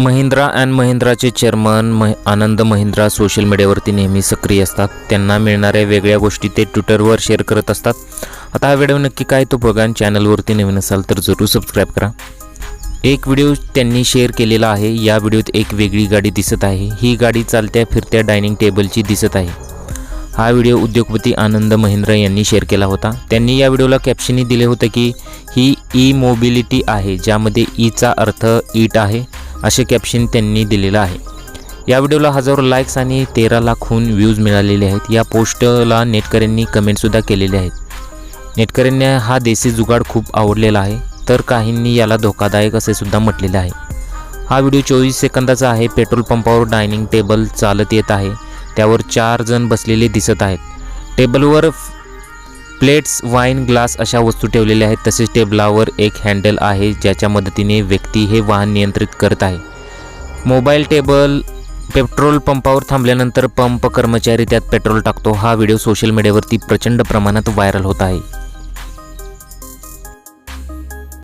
Mahindra and महिंद्राचे chairman मह Anand Mahindra social मीडियावरती नेहमी सक्रिय असतात. त्यांना मिळणाऱ्या वेगळ्या गोष्टी ते ट्विटरवर शेअर करत असतात. आता हा व्हिडिओ नक्की काय तो बघा आणि चॅनलवरती नवीन असाल तर जरूर सबस्क्राईब करा. एक व्हिडिओ त्यांनी शेअर केलेला आहे. या व्हिडिओत एक वेगळी गाडी दिसत आहे. ही गाडी चालत्या फिरत्या डायनिंग टेबलची दिसत आहे. हा व्हिडिओ उद्योगपती आनंद महिंद्रा यांनी शेअर केला होता. त्यांनी या व्हिडिओला कॅप्शनही दिले होते की ही ई मोबिलिटी आहे ज्यामध्ये e ईचा अर्थ ईट आहे असे कॅप्शन त्यांनी दिलेलं आहे. या व्हिडिओला हजारो लाईक्स आणि तेरा लाखहून व्ह्यूज मिळालेले आहेत. या पोस्टला नेटकऱ्यांनी कमेंटसुद्धा केलेले आहेत. नेटकऱ्यांना हा देसी जुगाड खूप आवडलेला आहे तर काहींनी याला धोकादायक असे सुद्धा म्हटलेले आहे. हा व्हिडिओ चोवीस सेकंदाचा आहे. पेट्रोल पंपावर डायनिंग टेबल चालत येत आहे. त्यावर चार जण बसलेले दिसत आहेत. टेबलवर प्लेट्स वाईन ग्लास अशा वस्तू ठेवलेल्या आहेत. तसेच टेबलावर एक हँडल आहे ज्याच्या मदतीने व्यक्ती हे वाहन नियंत्रित करत आहे. मोबाईल टेबल पेट्रोल पंपावर थांबल्यानंतर पंप कर्मचारी त्यात पेट्रोल टाकतो. हा व्हिडिओ सोशल मीडियावरती प्रचंड प्रमाणात व्हायरल होत आहे.